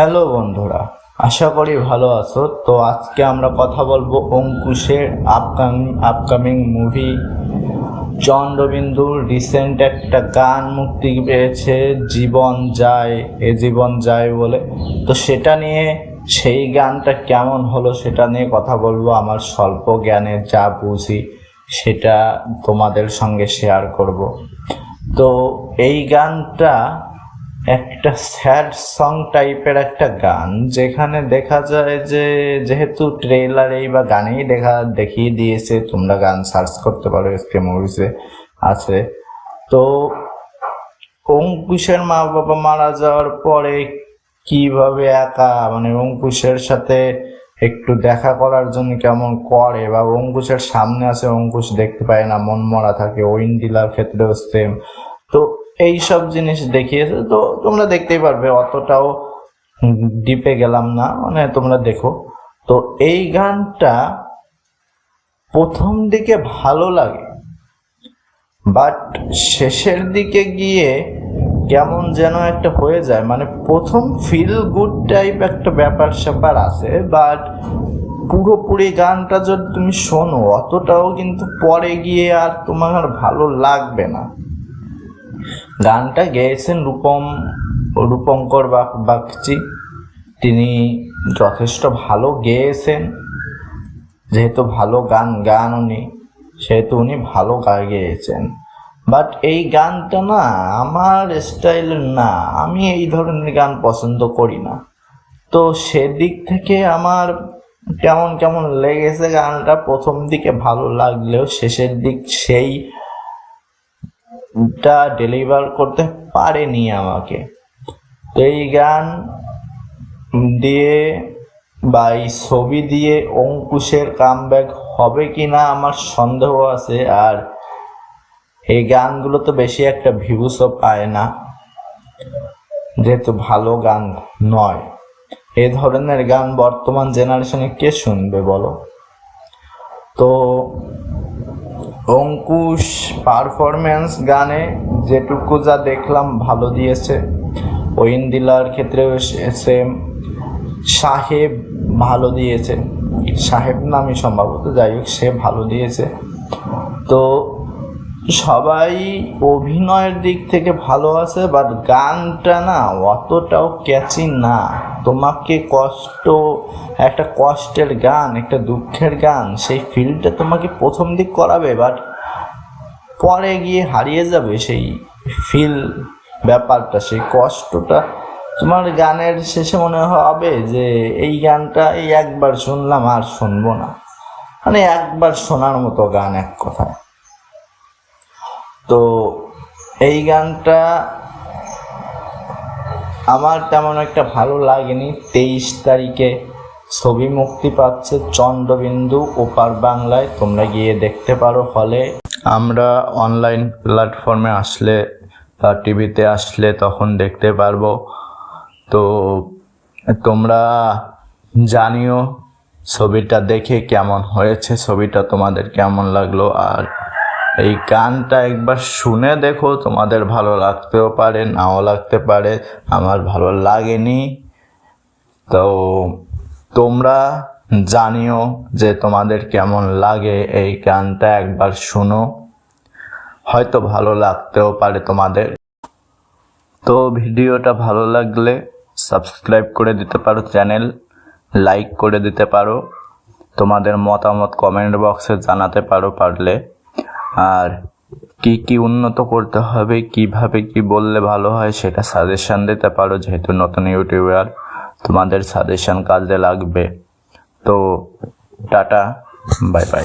Hello বন্ধুরা, আশা করি ভালো আছো। তো আজকে আমরা কথা বলব অঙ্কুশের আপকামিং আপকামিং মুভি চন্দ্রবিন্দুর রিসেন্ট একটা গান মুক্তি পেয়েছে, জীবন যায়, এ জীবন যায় বলে। তো সেটা নিয়ে সেই গানটা কেমন হলো সেটা নিয়ে কথা বলব। আমার স্বল্প জ্ঞানে যা বুঝি সেটা তোমাদের সঙ্গে শেয়ার করব। তো এই গানটা একটা স্যাড সং টাইপের একটা গান যেখানে দেখা যায় যে যেহেতু ট্রেলারেই বা গানেই দেখা দেখিয়ে দিয়েছে, তোমরা গান সার্চ করতে পারো এসকে মুভিসে আছে। তো অঙ্কুশের মা বাবা মারা যাওয়ার পরে কীভাবে একা মানে অঙ্কুশের সাথে একটু দেখা করার জন্য কেমন করে, বা অঙ্কুশের সামনে আছে, অঙ্কুশ দেখতে পায় না মন মরা থাকে ওইন্ডিলার ক্ষেত্রেও সেম তো এই সব জিনিস দেখিয়েছে, তো তোমরা দেখতেই পারবে অতটাও ডিপে গেলাম না মানে তোমরা দেখো। তো এই গানটা প্রথম দিকে ভালো লাগে বাট শেষের দিকে গিয়ে কেমন যেন একটা হয়ে যায় মানে প্রথম ফিল গুড টাইপ একটা ব্যাপার স্যাপার আছে বাট পুরোপুরি গানটা যদি তুমি শোনো, অতটাও কিন্তু পরে গিয়ে আর তোমার ভালো লাগবে না। গানটা গেয়েছেন রূপম, রূপঙ্কর বাগ বাগচি তিনি যথেষ্ট ভালো গেয়েছেন। যেহেতু ভালো গান গান উনি, সেহেতু উনি ভালো গান গেয়েছেন। বাট এই গানটা না, আমার স্টাইল না, আমি এই ধরনের গান পছন্দ করি না। তো সেদিক থেকে আমার কেমন কেমন লেগেছে গানটা, প্রথম দিকে ভালো লাগলেও শেষের দিক সেই টা ডেলিভার করতে পারেনি আমাকে। তো এই গান দিয়ে বা এই ছবি দিয়ে অঙ্কুশের কামব্যাক হবে কি না আমার সন্দেহ আছে, আর এই গানগুলো তো বেশি একটা ভিউসও পায় না, যেহেতু ভালো গান নয়। এ ধরনের গান বর্তমান জেনারেশনে কে শুনবে বলো? তো অঙ্কুশ পারফরম্যান্স গানে যেটুকু যা দেখলাম ভালো দিয়েছে। ওইন্দিলার ক্ষেত্রেও সেম সাহেব ভালো দিয়েছে। সাহেব নামই সম্ভবত, যাই হোক, সে ভালো দিয়েছে। তো সবাই অভিনয়ের দিক থেকে ভালো আছে বাট গানটা না অতটাও ক্যাচি না। তোমাকে কষ্ট, একটা কষ্টের গান, একটা দুঃখের গান, সেই ফিলটা তোমাকে প্রথম দিক করাবে বাট পরে গিয়ে হারিয়ে যাবে সেই ফিল ব্যাপারটা, সেই কষ্টটা। তোমার গানের শেষে মনে হবে যে এই গানটা এই একবার শুনলাম আর শুনব না। মানে একবার শোনার মতো গান এক কথায়। তো এই গানটা আমার তেমন একটা ভালো লাগেনি। তেইশ তারিখে ছবি মুক্তি পাচ্ছে চন্দ্রবিন্দু ওপার বাংলায়। তোমরা গিয়ে দেখতে পারো হলে। আমরা অনলাইন প্ল্যাটফর্মে আসলে, বা টিভিতে আসলে তখন দেখতে পারব। তো তোমরা জানিও ছবিটা দেখে কেমন হয়েছে, ছবিটা তোমাদের কেমন লাগল, আর এই গানটা একবার শুনে দেখো, তোমাদের ভালো লাগতেও পারে, নাও লাগতে পারে, আমার ভালো লাগেনি। তো তোমরা জানিও যে তোমাদের কেমন লাগে এই গানটা, একবার শুনো। হয়তো ভালো লাগতেও পারে তোমাদের। তো ভিডিওটা ভালো লাগলে সাবস্ক্রাইব করে দিতে পারো চ্যানেল, লাইক করে দিতে পারো। তোমাদের মতামত কমেন্ট বক্সে জানাতে পারো পারলে। আর কি কি উন্নত করতে হবে, কীভাবে কি বললে ভালো হয় সেটা সাজেশন দিতে পারো, যেহেতু নতুন ইউটিউবার, তোমাদের সাজেশন কাজে লাগবে। তো টাটা বাই বাই